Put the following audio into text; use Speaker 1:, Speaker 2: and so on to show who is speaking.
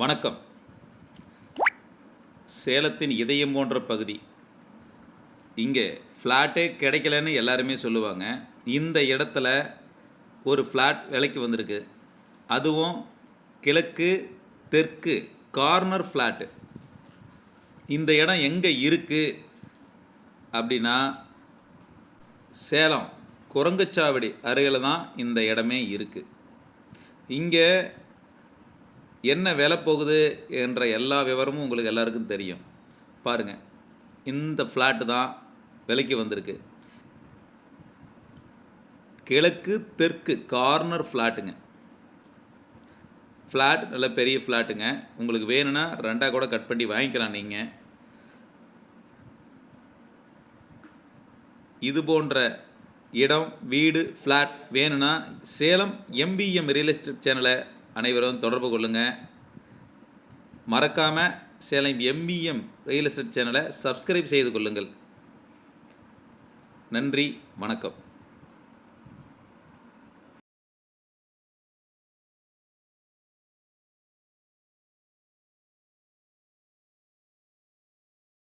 Speaker 1: வணக்கம். சேலத்தின் இதயம் போன்ற பகுதி. இங்கே ஃப்ளாட்டே கிடைக்கலன்னு எல்லாருமே சொல்லுவாங்க. இந்த இடத்துல ஒரு ஃப்ளாட் விலைக்கு வந்திருக்கு. அதுவும் கிழக்கு தெற்கு கார்னர் ஃப்ளாட்டு இந்த இடம் எங்கே இருக்குது அப்படின்னா சேலம் குரங்குச்சாவடி அருகில் தான் இந்த இடமே இருக்குது இங்கே என்ன விலை போகுது என்ற எல்லா விவரமும் உங்களுக்கு எல்லாருக்கும் தெரியும். பாருங்கள் இந்த ஃப்ளாட்டு தான் விலைக்கு வந்திருக்கு. கிழக்கு தெற்கு கார்னர் ஃப்ளாட்டுங்க ஃப்ளாட் நல்ல பெரிய ஃப்ளாட்டுங்க உங்களுக்கு வேணும்னா ரெண்டாக கூட கட் பண்ணி வாங்கிக்கலாம் நீங்கள் இது போன்ற இடம் வீடு ஃப்ளாட் வேணும்னா சேலம் எம்பிஎம் ரியல் எஸ்டேட் சேனலை அனைவரும் தொடர்பு கொள்ளுங்கள் மறக்காமல் சேலம் எம்இஎம் ரியல் எஸ்டேட் சேனலை சப்ஸ்கிரைப் செய்து கொள்ளுங்கள். நன்றி வணக்கம்.